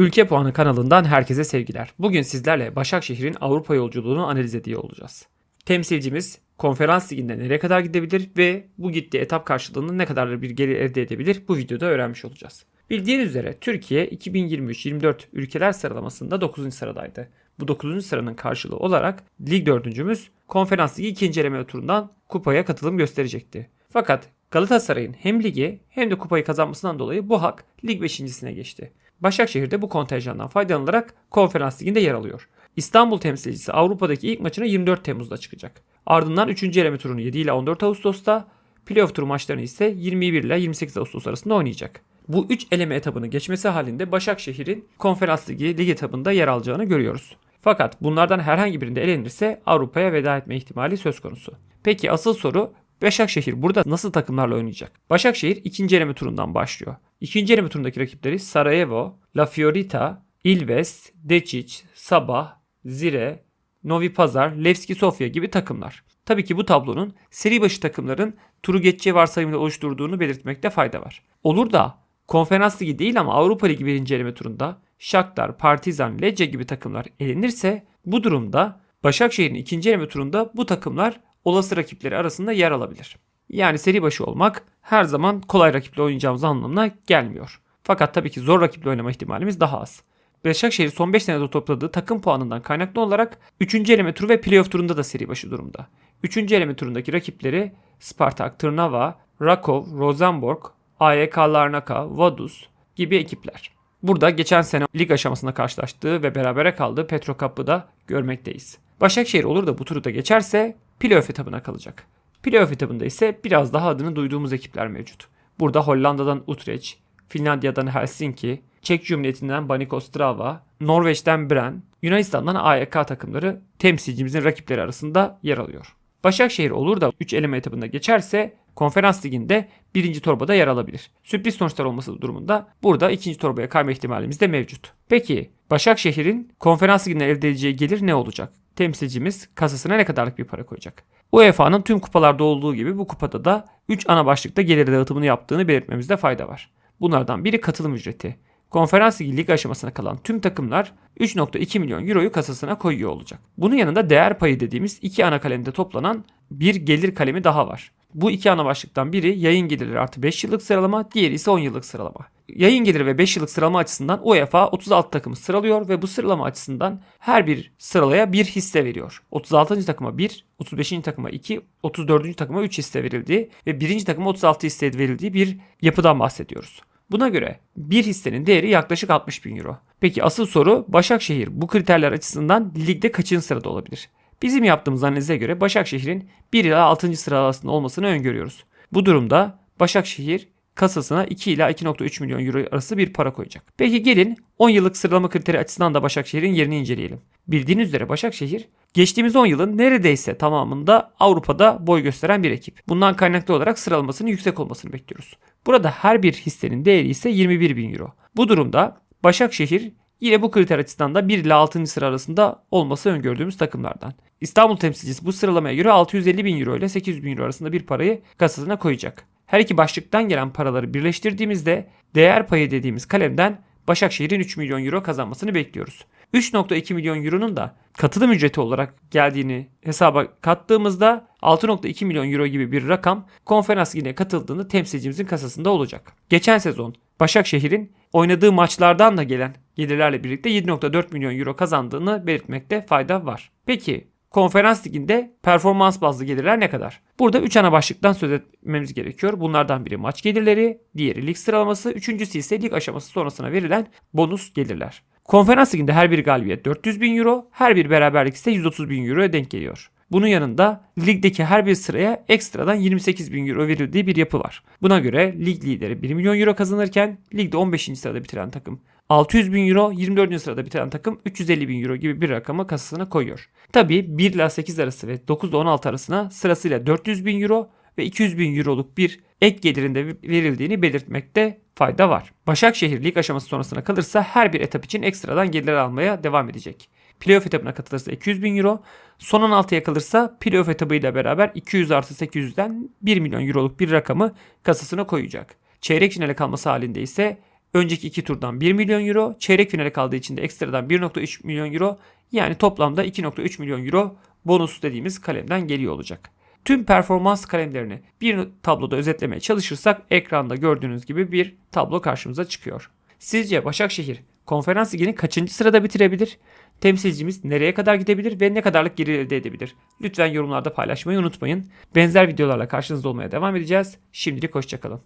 Ülke Puanı kanalından herkese sevgiler. Bugün sizlerle Başakşehir'in Avrupa yolculuğunu analiz ediyor olacağız. Temsilcimiz konferans liginde nereye kadar gidebilir ve bu gittiği etap karşılığında ne kadar bir gelir elde edebilir bu videoda öğrenmiş olacağız. Bildiğiniz üzere Türkiye 2023-24 ülkeler sıralamasında 9. sıradaydı. Bu 9. sıranın karşılığı olarak lig dördüncümüz konferans ligi ikinci eleme turundan kupaya katılım gösterecekti. Fakat Galatasaray'ın hem ligi hem de kupayı kazanmasından dolayı bu hak lig 5.sine geçti. Başakşehir de bu kontenjandan faydalanarak konferans liginde yer alıyor. İstanbul temsilcisi Avrupa'daki ilk maçına 24 Temmuz'da çıkacak. Ardından 3. eleme turunu 7 ile 14 Ağustos'ta, playoff turu maçlarını ise 21 ile 28 Ağustos arasında oynayacak. Bu 3 eleme etabını geçmesi halinde Başakşehir'in konferans ligi lig etabında yer alacağını görüyoruz. Fakat bunlardan herhangi birinde elenirse Avrupa'ya veda etme ihtimali söz konusu. Peki asıl soru Başakşehir burada nasıl takımlarla oynayacak? Başakşehir ikinci eleme turundan başlıyor. İkinci eleme turundaki rakipleri Sarajevo, La Fiorita, Ilves, Decic, Sabah, Zire, Novi Pazar, Levski Sofia gibi takımlar. Tabii ki bu tablonun seri başı takımların turu geçeceği varsayımıyla oluşturduğunu belirtmekte fayda var. Olur da Konferans Ligi değil ama Avrupa Ligi birinci eleme turunda Shakhtar, Partizan, Lecce gibi takımlar elenirse bu durumda Başakşehir'in ikinci eleme turunda bu takımlar olası rakipleri arasında yer alabilir. Yani seri başı olmak her zaman kolay rakiple oynayacağımız anlamına gelmiyor. Fakat tabii ki zor rakiple oynama ihtimalimiz daha az. Başakşehir son 5 senede topladığı takım puanından kaynaklı olarak 3. eleme turu ve playoff turunda da seri başı durumda. 3. eleme turundaki rakipleri Spartak, Trnava, Rakov, Rosenborg, AYK Larnaka, Vaduz gibi ekipler. Burada geçen sene lig aşamasında karşılaştığı ve berabere kaldığı Petro Cup'ı da görmekteyiz. Başakşehir olur da bu turu da geçerse playoff etabına kalacak. Playoff etabında ise biraz daha adını duyduğumuz ekipler mevcut. Burada Hollanda'dan Utrecht, Finlandiya'dan Helsinki, Çek Cumhuriyeti'nden Banik Ostrava, Norveç'ten Bren, Yunanistan'dan AYK takımları temsilcimizin rakipleri arasında yer alıyor. Başakşehir olur da 3 eleme etabında geçerse konferans liginde birinci torbada yer alabilir. Sürpriz sonuçlar olması durumunda burada ikinci torbaya kayma ihtimalimiz de mevcut. Peki Başakşehir'in konferans liginde elde edeceği gelir ne olacak? Temsilcimiz kasasına ne kadarlık bir para koyacak? UEFA'nın tüm kupalarda olduğu gibi bu kupada da 3 ana başlıkta gelir dağıtımını yaptığını belirtmemizde fayda var. Bunlardan biri katılım ücreti. Konferans ligi lig aşamasına kalan tüm takımlar 3.2 milyon euroyu kasasına koyuyor olacak. Bunun yanında değer payı dediğimiz iki ana kalemde toplanan bir gelir kalemi daha var. Bu iki ana başlıktan biri yayın geliri artı 5 yıllık sıralama, diğeri ise 10 yıllık sıralama. Yayın geliri ve 5 yıllık sıralama açısından UEFA 36 takımı sıralıyor ve bu sıralama açısından her bir sıralaya bir hisse veriyor. 36. takıma 1, 35. takıma 2, 34. takıma 3 hisse verildiği ve 1. takıma 36 hisse verildiği bir yapıdan bahsediyoruz. Buna göre bir hissenin değeri yaklaşık 60 bin euro. Peki asıl soru Başakşehir bu kriterler açısından ligde kaçıncı sırada olabilir? Bizim yaptığımız analize göre Başakşehir'in 1 ila 6. sıra arasında olmasını öngörüyoruz. Bu durumda Başakşehir kasasına 2 ila 2.3 milyon euro arası bir para koyacak. Peki gelin 10 yıllık sıralama kriteri açısından da Başakşehir'in yerini inceleyelim. Bildiğiniz üzere Başakşehir geçtiğimiz 10 yılın neredeyse tamamında Avrupa'da boy gösteren bir ekip. Bundan kaynaklı olarak sıralamasının yüksek olmasını bekliyoruz. Burada her bir hissenin değeri ise 21 bin euro. Bu durumda Başakşehir yine bu kriter açısından da 1 ile 6. sıra arasında olması öngördüğümüz takımlardan. İstanbul temsilcisi bu sıralamaya göre 650 bin euro ile 800 bin euro arasında bir parayı kasasına koyacak. Her iki başlıktan gelen paraları birleştirdiğimizde değer payı dediğimiz kalemden Başakşehir'in 3 milyon euro kazanmasını bekliyoruz. 3.2 milyon euronun da katılım ücreti olarak geldiğini hesaba kattığımızda 6.2 milyon euro gibi bir rakam konferans yine katıldığını temsilcimizin kasasında olacak. Geçen sezon Başakşehir'in oynadığı maçlardan da gelen gelirlerle birlikte 7.4 milyon euro kazandığını belirtmekte fayda var. Peki konferans liginde performans bazlı gelirler ne kadar? Burada 3 ana başlıktan söz etmemiz gerekiyor. Bunlardan biri maç gelirleri, diğeri lig sıralaması, üçüncüsü ise lig aşaması sonrasına verilen bonus gelirler. Konferans liginde her bir galibiyet 400 bin euro, her bir beraberlik ise 130 bin euroya denk geliyor. Bunun yanında ligdeki her bir sıraya ekstradan 28 bin euro verildiği bir yapı var. Buna göre lig lideri 1 milyon euro kazanırken ligde 15. sırada bitiren takım 600 bin euro, 24. sırada bitiren takım 350 bin euro gibi bir rakamı kasasına koyuyor. Tabi 1 ile 8 arası ve 9 ile 16 arasına sırasıyla 400 bin euro ve 200 bin euroluk bir ek gelirinde verildiğini belirtmekte fayda var. Başakşehir lig aşaması sonrasına kalırsa her bir etap için ekstradan gelir almaya devam edecek. Playoff etabına katılırsa 200 bin euro, son 16'ya kalırsa playoff etabıyla beraber 200 artı 800'den 1 milyon euroluk bir rakamı kasasına koyacak. Çeyrek finale kalması halinde ise Önceki iki turdan 1 milyon euro, çeyrek finale kaldığı için de ekstradan 1.3 milyon euro yani toplamda 2.3 milyon euro bonus dediğimiz kalemden geliyor olacak. Tüm performans kalemlerini bir tabloda özetlemeye çalışırsak ekranda gördüğünüz gibi bir tablo karşımıza çıkıyor. Sizce Başakşehir konferans ligini kaçıncı sırada bitirebilir? Temsilcimiz nereye kadar gidebilir ve ne kadarlık geri elde edebilir? Lütfen yorumlarda paylaşmayı unutmayın. Benzer videolarla karşınızda olmaya devam edeceğiz. Şimdilik hoşçakalın.